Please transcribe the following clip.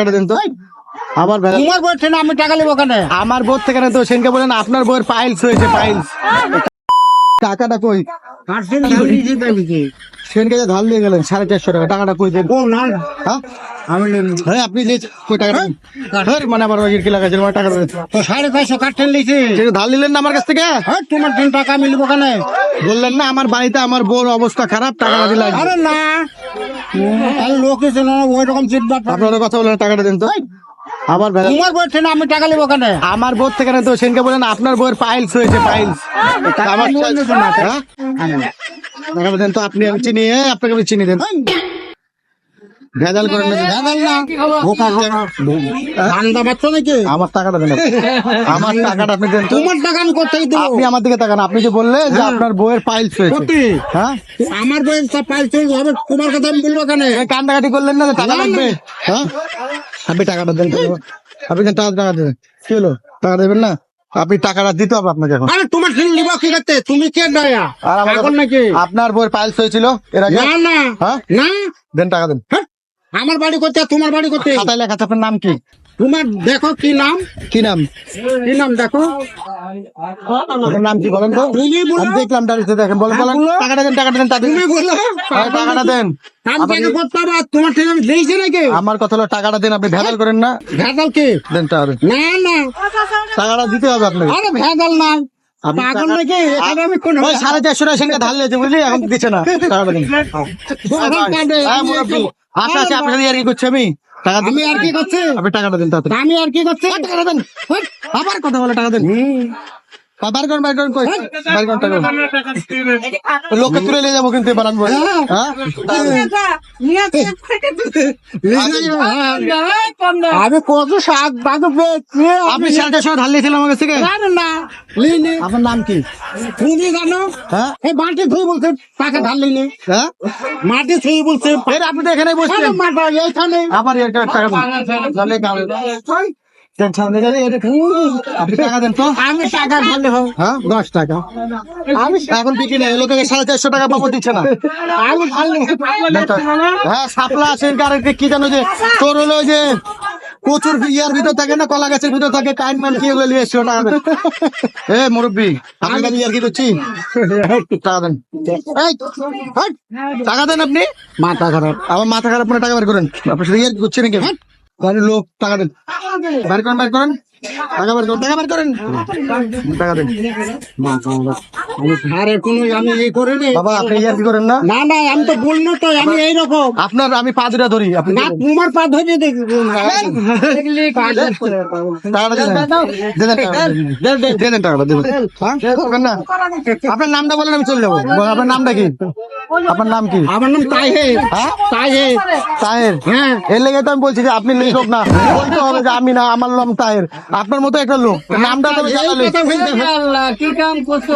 টাকাটা দেন তো? আবার তোমার বলছে না আমি টাকা নেব কেন? আমার থেকে না তো। সেনকে বলেন আপনার বইয়ের পাইলস হয়েছে পাইলস টাকাটা কই? সেনকে যে ধার নিয়ে গেলেন সাড়ে চারশো টাকা। টাকাটা কই দেন? হ্যাঁ? আমি হ্যাঁ আপনি যে কই টাকা হ্যাঁ মানে ওই কি আমার টাকা তো সাড়ে চারশো কাঠেন লিখছি সেটা ধার নিলেন না আমার কাছ থেকে? হ্যাঁ তোমার টাকা কেন? বললেন না আমার বাড়িতে আমার বোর অবস্থা খারাপ টাকা আরে না। আর লোক এসে না ওই রকম চিৎবার আপনারা কথা বলেন টাকাটা দেন তো। তোমার বলছে না আমি টাকা নেব কেন? আমার থেকে তো সেনকে বলেন আপনার বইয়ের ফাইলস আমার হ্যাঁ? দেন তো আপনি আমি চিনি হ্যাঁ, আপনাকে আমি চিনি দেন। ভেজাল করে না ভেজাল না। বোকা ধান্দা পাচ্ছ নাকি? আমার টাকাটা দেন আপনি। আমার টাকাটা আপনি দেন তোমার টাকা আমি কোথায় দেবো? আপনি আমার দিকে তাকান। আপনি যে বললেন যে আপনার বইয়ের পাইলস হয়েছে? হ্যাঁ? আমার বয়স সব হবে তোমার কথা আমি বলব কেন? কান্দাকাটি করলেন না টাকা লাগবে? হ্যাঁ? আপনি টাকাটা দেন তো। আপনি দেন টাকা টাকা দেবেন? কি হলো? টাকা দেবেন না? আপনি টাকাটা দিতে হবে আপনাকে এখন। আরে তোমার নিবা কি করতে? তুমি কে দয়া? আর আমার এখন নাকি? আপনার বইয়ের পাইলস হয়েছিল? এর আগে? না না। হ্যাঁ? না। দেন টাকা দেন। হ্যাঁ, আমার বাড়ি করতে তোমার বাড়ি করতে? খাতায় লেখা আপনার নাম কি? তোমার দেখো কি নাম? কি নাম? কি নাম দেখো? আপনার নাম কি বলেন তো? তুমি বলো। আমি দেখলাম দাঁড়িয়ে দেখেন বলেন বলেন। বলো। টাকাটা দেন টাকাটা দেন তুমি বলো। টাকাটা দেন। আমি টাকা করতে হবে? আর তোমার থেকে আমি দিয়েছি নাকি? আমার কথা হলো টাকাটা দেন আপনি ভেজাল করেন না। ভেজাল কি? দেন টাকা না না। টাকাটা দিতে হবে আপনাকে। আরে ভেজাল না। আপনি পাগল টাকা- নাকি? এখানে আমি কোন ওই সাড়ে চারশো টাকা ধার বুঝলি? এখন দিচ্ছে না। টাকাটা দিন। হ্যাঁ, মুরব্বি। আচ্ছা আচ্ছা আপনার আর কি করছি আমি টাকা আমি আর কি করছি? আপনি টাকাটা দিন তাড়াতাড়ি। আমি আর কি করছি? টাকাটা দেন। আবার কথা বলে টাকা দেন। কই? টাকা লোকে তুলে নিয়ে যাব কিন্তু হ্যাঁ? আমি কত শাক বাগ পেয়েছি। আপনি সাড়ে ধার লিয়েছিলেন আমার থেকে। না লিনি আপনার নাম কি? তুমি জানো হ্যাঁ? এই মাটি ধুই বলছে টাকা ঢাল লিনি হ্যাঁ? মাটি ছুঁই বলছে এর আপনি এখানে বসছেন এইখানে। আবার টাকা আপনি টাকা দেন তো। আমি টাকা হ্যাঁ দশ টাকা। আমি এখন বিক্রি নেই লোকে সাড়ে চারশো টাকা পাবো দিচ্ছে না। আমি হ্যাঁ সাপলা কি জানো যে তোর হলো যে প্রচুর ইয়ার ভিতর থাকে না কলা গাছের ভিতর থাকে কাইন মান কি নিয়ে এসছো টাকা দেন। এ মুরব্বী আপনি কাছে ইয়ার কি করছি টাকা দেন। এই, টাকা দেন আপনি। মাথা খারাপ। আমার মাথা খারাপ করে টাকা বের করেন। আপনার সাথে ইয়ার কি করছেন নাকি? বাড়ির লোক টাকা দেন। বের করেন বের করেন। টাকা বের করেন টাকা বের করেন। টাকা দেন। আমি কোনো আমি এই করে নি বাবা আপনি ইয়ার কি করেন না? না না আমি তো বলল তো আমি এইরকম। আপনার আমি পা দুটা ধরি আপনি না তোমার পা ধরে দেখি? আপনার নামটা বলেন আমি চলে যাব। আপনার নামটা কি? আপনার নাম কি? আমার নাম তাহের হ্যাঁ? তাহে তাহের হ্যাঁ। এর লেগে তো আমি বলছি যে আপনি লোক না। বলতে হবে যে আমি না আমার নাম তাহের আপনার মতো একটা লোক। নামটা তো কি কাম করছ